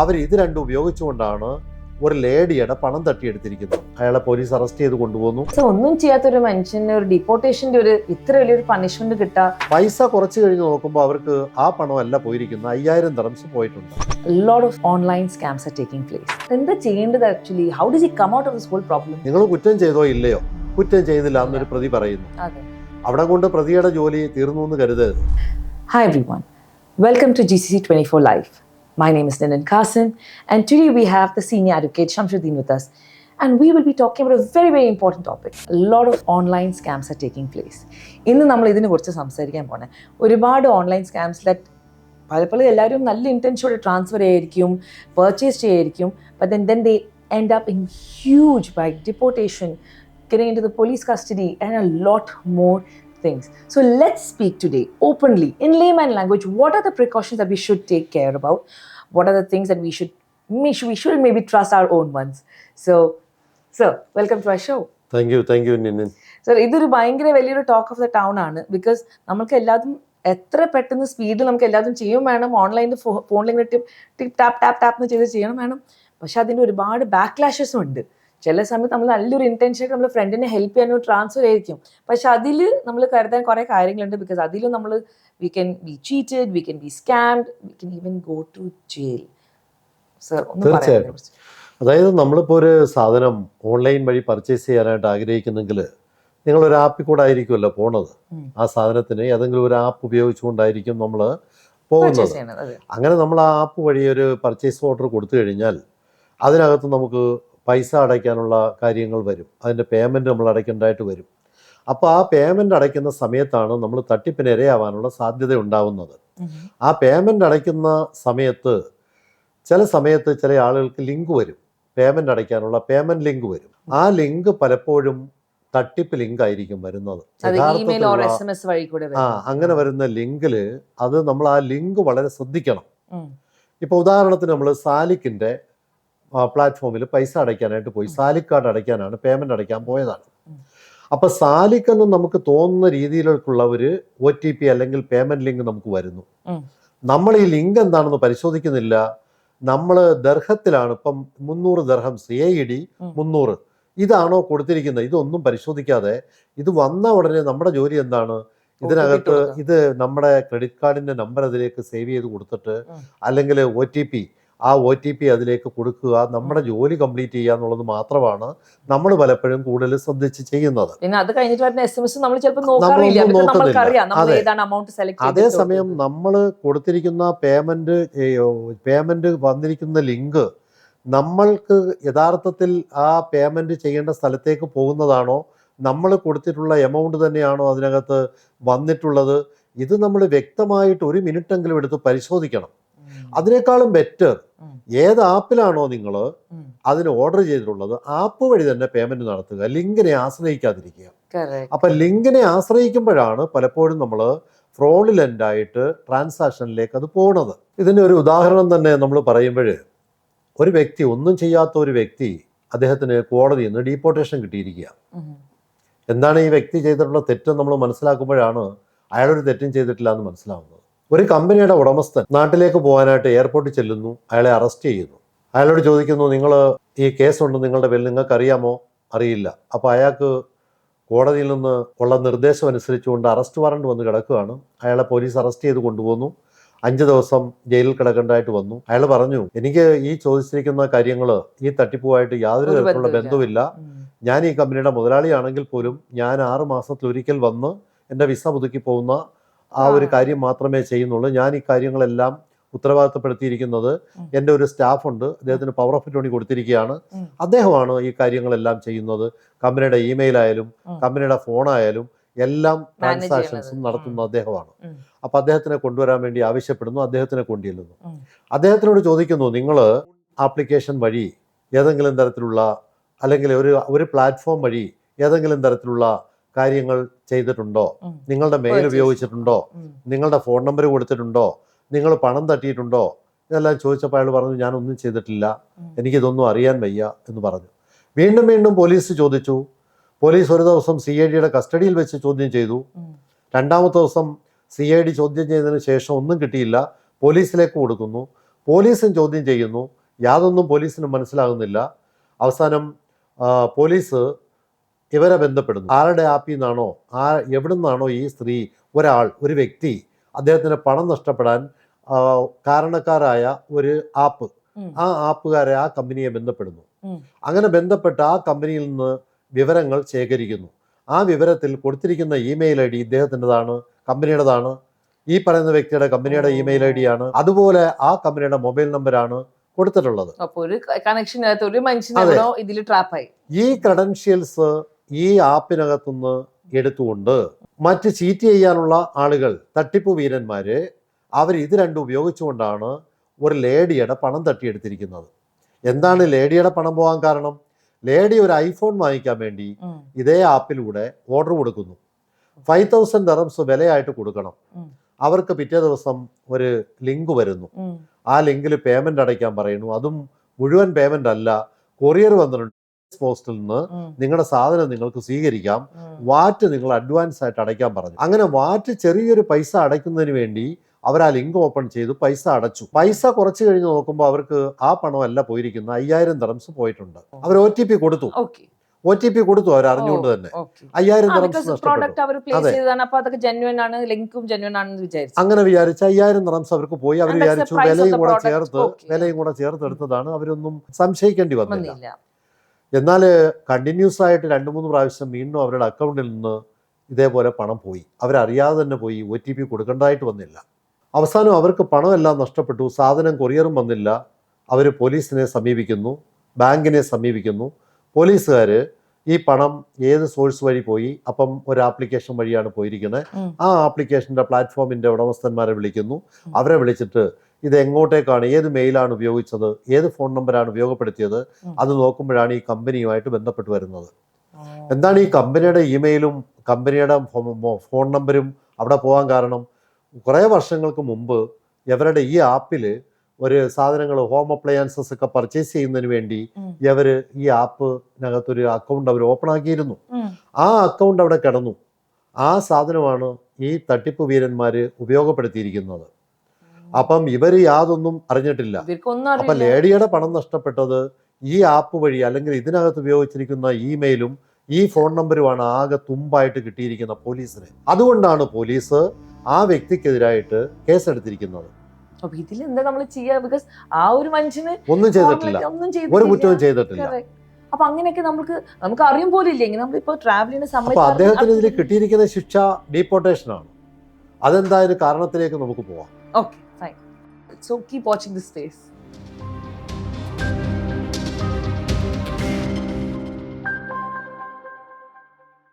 അവർ ഇത് രണ്ടും ഉപയോഗിച്ചുകൊണ്ടാണ് ഒരു ലേഡിയുടെ പണം തട്ടിയെടുത്തിരിക്കുന്നത്. അയാളെ പോലീസ് അറസ്റ്റ് ചെയ്ത് കൊണ്ടുപോകുന്നു. സോ ഒന്നും ചെയ്യാത്ത ഒരു മനുഷ്യന് ഒരു ഡിപ്പോർട്ടേഷന്റെ ഒരു ഇത്ര വലിയൊരു പണിഷ്മെന്റ് കിട്ടാ? പൈസ കുറച്ച് കഴിഞ്ഞ് നോക്കുമ്പോൾ അവർക്ക് ആ പണമല്ല പോയിരിക്കുന്നത്. അയ്യായിരം തറംസ് പോയിട്ടുണ്ട്. Lot of online scams are taking place എന്താ ചെയ്യേണ്ടത് actually how does he come out of this whole problem നിങ്ങൾ കുറ്റം ചെയ്തോ ഇല്ലയോ? കുറ്റം ചെയ്തില്ല എന്നൊരു പ്രതി പറയുന്നു. അവിടെ കൊണ്ട് പ്രതിയുടെ ജോലി തീർന്നു എന്ന് കരുതരുത്. Hi everyone. Welcome to GCC 24 Live. My name is Ninan Kasim, and today we have the senior advocate Shamsuddin with us. And we will be talking about a very, very important topic. A lot of online scams are taking place. ഇന്ന് നമ്മൾ ഇതിനെക്കുറിച്ച് സംസാരിക്കാൻ പോണേ ഒരുപാട് online സ്കാംസിലെ പലപ്പോഴും എല്ലാവരും നല്ല ഇന്റൻഷോടെ ട്രാൻസ്ഫർ ചെയ്യായിരിക്കും purchase ചെയ്യായിരിക്കും but then then they end up in huge bike deportation getting into the police custody and a lot more things. So let's speak today openly in layman language. What are the precautions that we should take care about? What are the things that we should we should, we should maybe trust our own ones? So, sir, welcome to our show. Thank you thank you നിന്നിൻ sir ഇതൊരു ഭയങ്കര വലിയൊരു talk of the town ആണ് because നമുക്ക് എല്ലാതും എത്ര പെട്ടെന്ന് സ്പീഡിൽ നമുക്ക് എല്ലാതും ചെയ്യും വേണം ഓൺലൈനിൽ ഫോണിൽ ടിപ് ടാപ്പ് ടാപ്പ് ടാപ്പ് എന്ന് ചെയ്ത് ചെയ്യണം വേണം പക്ഷെ അതിന്റെ ഒരുപാട് ബാക്ക്ലാഷസും ഉണ്ട് ചില സമയത്ത് നമ്മൾ നല്ലൊരു ഇന്റൻഷൻ നമ്മൾ ഫ്രണ്ടിനെ ഹെൽപ്പ് ചെയ്യാനോ ട്രാൻസ്ഫർ ആയിരിക്കും. പക്ഷെ അതിൽ നമ്മൾ കരുതാൻ കുറേ കാര്യങ്ങളുണ്ട് ബിക്കോസ് അതിലും നമ്മൾ we can be cheated we can be scammed we can even go to jail sir തീർച്ചയായിട്ടും. അതായത് നമ്മളിപ്പോൾ ഒരു സാധനം ഓൺലൈൻ വഴി പർച്ചേസ് ചെയ്യാനായിട്ട് ആഗ്രഹിക്കുന്നെങ്കിൽ നിങ്ങൾ ഒരു ആപ്പിൽ കൂടെ ആയിരിക്കുമല്ലോ പോണത്. ആ സാധനത്തിന് ഏതെങ്കിലും ഒരു ആപ്പ് ഉപയോഗിച്ചുകൊണ്ടായിരിക്കും നമ്മൾ പോകുന്നത്. അങ്ങനെ നമ്മൾ ആ ആപ്പ് വഴി ഒരു പർച്ചേസ് ഓർഡർ കൊടുത്തു കഴിഞ്ഞാൽ അതിനകത്ത് നമുക്ക് പൈസ അടയ്ക്കാനുള്ള കാര്യങ്ങൾ വരും. അതിന്റെ പേയ്മെന്റ് നമ്മൾ അടയ്ക്കേണ്ടതായിട്ട് വരും. അപ്പോൾ ആ പേയ്മെന്റ് അടയ്ക്കുന്ന സമയത്താണ് നമ്മൾ തട്ടിപ്പിന് ഇരയാവാനുള്ള സാധ്യത ഉണ്ടാവുന്നത്. ആ പേയ്മെന്റ് അടയ്ക്കുന്ന സമയത്ത് ചില സമയത്ത് ചില ആളുകൾക്ക് ലിങ്ക് വരും. പേയ്മെന്റ് അടയ്ക്കാനുള്ള പേയ്മെന്റ് ലിങ്ക് വരും. ആ ലിങ്ക് പലപ്പോഴും തട്ടിപ്പ് ലിങ്ക് ആയിരിക്കും വരുന്നത്. ആ അങ്ങനെ വരുന്ന ലിങ്കിൽ അത് നമ്മൾ ആ ലിങ്ക് വളരെ ശ്രദ്ധിക്കണം. ഇപ്പൊ ഇപ്പോൾ ഉദാഹരണത്തിന് നമ്മൾ സാലിക്കിന്റെ പ്ലാറ്റ്ഫോമിൽ പൈസ അടയ്ക്കാനായിട്ട് പോയി. സാലിക്കാർഡ് അടയ്ക്കാനാണ് പേയ്മെന്റ് അടയ്ക്കാൻ പോയതാണ്. അപ്പോൾ സാലിക്കെന്ന് നമുക്ക് തോന്നുന്ന രീതിയിലേക്കുള്ള ഒരു ഒ ടി പി അല്ലെങ്കിൽ പേയ്മെന്റ് ലിങ്ക് നമുക്ക് വരുന്നു. നമ്മൾ ഈ ലിങ്ക് എന്താണെന്ന് പരിശോധിക്കുന്നില്ല. നമ്മൾ ദർഹത്തിലാണ് ഇപ്പം മുന്നൂറ് ദർഹം സി എ ഇ ഡി. മുന്നൂറ്. ഇതാണോ കൊടുത്തിരിക്കുന്നത്? ഇതൊന്നും പരിശോധിക്കാതെ ഇത് വന്ന ഉടനെ നമ്മുടെ ജോലി എന്താണ്? ഇതിനകത്ത് ഇത് നമ്മുടെ ക്രെഡിറ്റ് കാർഡിന്റെ നമ്പർ അതിലേക്ക് സേവ് ചെയ്ത് കൊടുത്തിട്ട് അല്ലെങ്കിൽ ഒ ടി പി ആ ഒ ടി പി അതിലേക്ക് കൊടുക്കുക നമ്മുടെ ജോലി കംപ്ലീറ്റ് ചെയ്യുക എന്നുള്ളത് മാത്രമാണ് നമ്മൾ പലപ്പോഴും കൂടുതൽ ശ്രദ്ധിച്ച് ചെയ്യുന്നത്. പിന്നെ അത് കഴിഞ്ഞിട്ട് വരുന്ന എസ് എം എസ് നമ്മൾ ചിലപ്പോൾ നോക്കുന്നില്ല. അതേസമയം നമ്മൾ കൊടുത്തിരിക്കുന്ന പേയ്മെന്റ് പേയ്മെന്റ് വന്നിരിക്കുന്ന ലിങ്ക് നമ്മൾക്ക് യഥാർത്ഥത്തിൽ ആ പേയ്മെന്റ് ചെയ്യേണ്ട സ്ഥലത്തേക്ക് പോകുന്നതാണോ? നമ്മൾ കൊടുത്തിട്ടുള്ള എമൗണ്ട് തന്നെയാണോ അതിനകത്ത് വന്നിട്ടുള്ളത്? ഇത് നമ്മൾ വ്യക്തമായിട്ട് ഒരു മിനിറ്റെങ്കിലും എടുത്ത് പരിശോധിക്കണം. അതിനേക്കാളും ബെറ്റർ ഏത് ആപ്പിലാണോ നിങ്ങൾ അതിന് ഓർഡർ ചെയ്തിട്ടുള്ളത് ആപ്പ് വഴി തന്നെ പേയ്മെന്റ് നടത്തുക ലിങ്കിനെ ആശ്രയിക്കാതിരിക്കുക. അപ്പൊ ലിങ്കിനെ ആശ്രയിക്കുമ്പോഴാണ് പലപ്പോഴും നമ്മൾ ഫ്രോഡിലന്റ് ആയിട്ട് ട്രാൻസാക്ഷനിലേക്ക് അത് പോണത്. ഇതിന്റെ ഒരു ഉദാഹരണം തന്നെ നമ്മൾ പറയുമ്പോൾ ഒരു വ്യക്തി ഒന്നും ചെയ്യാത്ത ഒരു വ്യക്തി അദ്ദേഹത്തിന് കോടതി നിന്ന് ഡീപ്പോർട്ടേഷൻ കിട്ടിയിരിക്കുക. എന്താണ് ഈ വ്യക്തി ചെയ്തിട്ടുള്ള തെറ്റ് നമ്മൾ മനസ്സിലാക്കുമ്പോഴാണ് അയാളൊരു തെറ്റും ചെയ്തിട്ടില്ല എന്ന് മനസ്സിലാവുന്നത്. ഒരു കമ്പനിയുടെ ഉടമസ്ഥൻ നാട്ടിലേക്ക് പോകാനായിട്ട് എയർപോർട്ടിൽ ചെല്ലുന്നു അയാളെ അറസ്റ്റ് ചെയ്യുന്നു. അയാളോട് ചോദിക്കുന്നു നിങ്ങൾ ഈ കേസുണ്ട് നിങ്ങളുടെ പേരിൽ നിങ്ങൾക്ക് അറിയാമോ അറിയില്ല. അപ്പോൾ അയാൾക്ക് കോടതിയിൽ നിന്ന് ഉള്ള നിർദ്ദേശം അനുസരിച്ചുകൊണ്ട് അറസ്റ്റ് വാറണ്ട് വന്ന് കിടക്കുകയാണ്. അയാളെ പോലീസ് അറസ്റ്റ് ചെയ്ത് കൊണ്ടുപോകുന്നു. അഞ്ച് ദിവസം ജയിലിൽ കിടക്കേണ്ടതായിട്ട് വന്നു. അയാൾ പറഞ്ഞു എനിക്ക് ഈ ചോദിച്ചിരിക്കുന്ന കാര്യങ്ങൾ ഈ തട്ടിപ്പുമായിട്ട് യാതൊരു തരത്തിലുള്ള ബന്ധവുമില്ല. ബന്ധവുമില്ല. ഞാൻ ഈ കമ്പനിയുടെ മുതലാളിയാണെങ്കിൽ പോലും ഞാൻ ആറ് മാസത്തിലൊരിക്കൽ വന്ന് എന്റെ വിസ പുതുക്കി പോകുന്ന ആ ഒരു കാര്യം മാത്രമേ ചെയ്യുന്നുള്ളൂ. ഞാൻ ഈ കാര്യങ്ങളെല്ലാം ഉത്തരവാദിത്തപ്പെടുത്തിയിരിക്കുന്നത് എന്റെ എന്റെ ഒരു സ്റ്റാഫുണ്ട്. അദ്ദേഹത്തിന് പവർ ഓഫ് അറ്റോണി കൊടുത്തിരിക്കുകയാണ്. അദ്ദേഹമാണ് ഈ കാര്യങ്ങളെല്ലാം ചെയ്യുന്നത്. കമ്പനിയുടെ ഇമെയിൽ ആയാലും. കമ്പനിയുടെ ഫോണായാലും എല്ലാം ട്രാൻസാക്ഷൻസും നടത്തുന്ന അദ്ദേഹമാണ്. അപ്പൊ അദ്ദേഹത്തിനെ കൊണ്ടുവരാൻ വേണ്ടി ആവശ്യപ്പെടുന്നു. അദ്ദേഹത്തിനെ കൊണ്ടുചെല്ലുന്നു. അദ്ദേഹത്തിനോട് ചോദിക്കുന്നു നിങ്ങൾ ആപ്ലിക്കേഷൻ വഴി ഏതെങ്കിലും തരത്തിലുള്ള അല്ലെങ്കിൽ ഒരു ഒരു പ്ലാറ്റ്ഫോം വഴി ഏതെങ്കിലും തരത്തിലുള്ള കാര്യങ്ങൾ ചെയ്തിട്ടുണ്ടോ? നിങ്ങളുടെ മെയിൽ ഉപയോഗിച്ചിട്ടുണ്ടോ? നിങ്ങളുടെ ഫോൺ നമ്പർ കൊടുത്തിട്ടുണ്ടോ? നിങ്ങൾ പണം തട്ടിയിട്ടുണ്ടോ? ഇതെല്ലാം ചോദിച്ചപ്പോൾ അയാൾ പറഞ്ഞു ഞാനൊന്നും ചെയ്തിട്ടില്ല. എനിക്കിതൊന്നും അറിയാൻ വയ്യ എന്ന് പറഞ്ഞു. വീണ്ടും വീണ്ടും പോലീസ് ചോദിച്ചു. പോലീസ് ഒരു ദിവസം സി ഐ ഡിയുടെ കസ്റ്റഡിയിൽ വെച്ച് ചോദ്യം ചെയ്തു. രണ്ടാമത്തെ ദിവസം സി ഐ ഡി ചോദ്യം ചെയ്തതിന് ശേഷം ഒന്നും കിട്ടിയില്ല. പോലീസിലേക്ക് കൊടുക്കുന്നു. പോലീസും ചോദ്യം ചെയ്യുന്നു. യാതൊന്നും പോലീസിന് മനസ്സിലാകുന്നില്ല. അവസാനം പോലീസ് ഇവരെ ബന്ധപ്പെടുന്നു. ആരുടെ ആപ്പിൽ നിന്നാണോ ആ എവിടെ നിന്നാണോ ഈ സ്ത്രീ ഒരാൾ ഒരു വ്യക്തി അദ്ദേഹത്തിന് പണം നഷ്ടപ്പെടാൻ കാരണക്കാരായ ഒരു ആപ്പ്. ആ ആപ്പുകാരെ ആ കമ്പനിയെ ബന്ധപ്പെടുന്നു. അങ്ങനെ ബന്ധപ്പെട്ട ആ കമ്പനിയിൽ നിന്ന് വിവരങ്ങൾ ശേഖരിക്കുന്നു. ആ വിവരത്തിൽ കൊടുത്തിരിക്കുന്ന ഇമെയിൽ ഐ ഡി ഇദ്ദേഹത്തിന്റെതാണ് കമ്പനിയുടേതാണ്. ഈ പറയുന്ന വ്യക്തിയുടെ കമ്പനിയുടെ ഇമെയിൽ ഐ ഡി ആണ് അതുപോലെ ആ കമ്പനിയുടെ മൊബൈൽ നമ്പറാണ് കൊടുത്തിട്ടുള്ളത്. ഒരു കണക്ഷൻ ഒരു മനുഷ്യൻ ഇതിൽ ട്രാപ്പായി ഈ ക്രെഡൻഷ്യൽസ് ഈ ആപ്പിനകത്തുനിന്ന് എടുത്തുകൊണ്ട് മറ്റ് ചീറ്റ് ചെയ്യാനുള്ള ആളുകൾ തട്ടിപ്പ് വീരന്മാര് അവർ ഇത് രണ്ടും ഉപയോഗിച്ചുകൊണ്ടാണ് ഒരു ലേഡിയുടെ പണം തട്ടിയെടുത്തിരിക്കുന്നത്. എന്താണ് ലേഡിയുടെ പണം പോകാൻ കാരണം? ലേഡി ഒരു ഐഫോൺ വാങ്ങിക്കാൻ വേണ്ടി ഇതേ ആപ്പിലൂടെ ഓർഡർ കൊടുക്കുന്നു. ഫൈവ് തൗസൻഡ് ദറംസ് വിലയായിട്ട് കൊടുക്കണം. അവർക്ക് പിറ്റേ ദിവസം ഒരു ലിങ്ക് വരുന്നു. ആ ലിങ്കിൽ പേയ്മെന്റ് അടയ്ക്കാൻ പറയുന്നു. അതും മുഴുവൻ പേയ്മെന്റ് അല്ല കൊറിയർ വന്നിട്ടുണ്ട്. പോസ്റ്റിൽ നിന്ന് നിങ്ങളുടെ സാധനം നിങ്ങൾക്ക് സ്വീകരിക്കാം. വാറ്റ് നിങ്ങൾ അഡ്വാൻസ് ആയിട്ട് അടയ്ക്കാൻ പറഞ്ഞു. അങ്ങനെ വാറ്റ് ചെറിയൊരു പൈസ അടയ്ക്കുന്നതിന് വേണ്ടി അവർ ആ ലിങ്ക് ഓപ്പൺ ചെയ്തു പൈസ അടച്ചു. പൈസ കുറച്ച് കഴിഞ്ഞ് നോക്കുമ്പോൾ അവർക്ക് ആ പണമല്ല പോയിരിക്കുന്നത്. അയ്യായിരം ദറംസ് പോയിട്ടുണ്ട്. അവർ ഒ ടി പി കൊടുത്തു. ഒ ടി പി കൊടുത്തു അവർ അറിഞ്ഞുകൊണ്ട് തന്നെ. അയ്യായിരം ദറംസ് അങ്ങനെ വിചാരിച്ച അയ്യായിരം ദറംസ് അവർക്ക് പോയി. അവർ വിചാരിച്ചു വിലയും കൂടെ ചേർത്ത്. വിലയും കൂടെ ചേർത്ത് എടുത്തതാണ്. അവരൊന്നും സംശയിക്കേണ്ടി വന്നില്ല. എന്നാൽ കണ്ടിന്യൂസ് ആയിട്ട് രണ്ട് മൂന്ന് പ്രാവശ്യം വീണ്ടും അവരുടെ അക്കൗണ്ടിൽ നിന്ന് ഇതേപോലെ പണം പോയി. അവരറിയാതെ തന്നെ പോയി ഒ ടി പി കൊടുക്കേണ്ടതായിട്ട് വന്നില്ല. അവസാനം അവർക്ക് പണമെല്ലാം നഷ്ടപ്പെട്ടു. സാധനം കൊറിയറും വന്നില്ല. അവർ പോലീസിനെ സമീപിക്കുന്നു. ബാങ്കിനെ സമീപിക്കുന്നു. പോലീസുകാർ ഈ പണം ഏത് സോഴ്സ് വഴി പോയി? അപ്പം ഒരു ആപ്ലിക്കേഷൻ വഴിയാണ് പോയിരിക്കുന്നത്. ആ ആപ്ലിക്കേഷന്റെ പ്ലാറ്റ്ഫോമിന്റെ ഉടമസ്ഥന്മാരെ വിളിക്കുന്നു. അവരെ വിളിച്ചിട്ട് ഇത് എങ്ങോട്ടേക്കാണ് ഏത് മെയിലാണ് ഉപയോഗിച്ചത് ഏത് ഫോൺ നമ്പറാണ് ഉപയോഗപ്പെടുത്തിയത്. അത് നോക്കുമ്പോഴാണ് ഈ കമ്പനിയുമായിട്ട് ബന്ധപ്പെട്ട് വരുന്നത്. എന്താണ് ഈ കമ്പനിയുടെ ഇമെയിലും കമ്പനിയുടെ ഫോൺ നമ്പരും അവിടെ പോകാൻ കാരണം? കുറേ വർഷങ്ങൾക്ക് മുമ്പ് ഇവരുടെ ഈ ആപ്പിൽ ഒരു സാധനങ്ങൾ ഹോം അപ്ലയൻസസ് ഒക്കെ പർച്ചേസ് ചെയ്യുന്നതിന് വേണ്ടി. ഇവർ ഈ ആപ്പിനകത്തൊരു അക്കൗണ്ട് അവർ ഓപ്പൺ ആക്കിയിരുന്നു. ആ അക്കൗണ്ട് അവിടെ കിടന്നു. ആ സാധനമാണ് ഈ തട്ടിപ്പ് വീരന്മാർ ഉപയോഗപ്പെടുത്തിയിരിക്കുന്നത്. അപ്പം ഇവർ യാതൊന്നും അറിഞ്ഞിട്ടില്ല. അപ്പൊ ലേഡിയുടെ പണം നഷ്ടപ്പെട്ടത് ഈ ആപ്പ് വഴി അല്ലെങ്കിൽ ഇതിനകത്ത് ഉപയോഗിച്ചിരിക്കുന്ന ഇമെയിലും ഈ ഫോൺ നമ്പറുമാണ് ആകെ തുമ്പായിട്ട് കിട്ടിയിരിക്കുന്ന പോലീസിന്. അതുകൊണ്ടാണ് പോലീസ് ആ വ്യക്തിക്കെതിരായിട്ട് കേസെടുത്തിരിക്കുന്നത്. അപ്പൊ ഇതിൽ എന്താ നമ്മൾ ചെയ്യാ? ബിക്കോസ് ആ ഒരു മനുഷ്യന് ഒന്നും ചെയ്തിട്ടില്ല. ഒരു കുറ്റവും ചെയ്തിട്ടില്ല. അപ്പൊ അങ്ങനെയൊക്കെ നമുക്ക് നമുക്ക് അറിയും പോലും ഇല്ല. നമ്മളിപ്പോ ട്രാവൽ ചെയ്യുന്ന സമയത്ത് അദ്ദേഹത്തിന് ഇതിൽ കിട്ടിയിരിക്കുന്ന ശിക്ഷ ഡീപ്പോർട്ടേഷൻ ആണ്. അതെന്തായാലും കാരണത്തിലേക്ക് നമുക്ക് പോവാം. Okay So keep watching this space.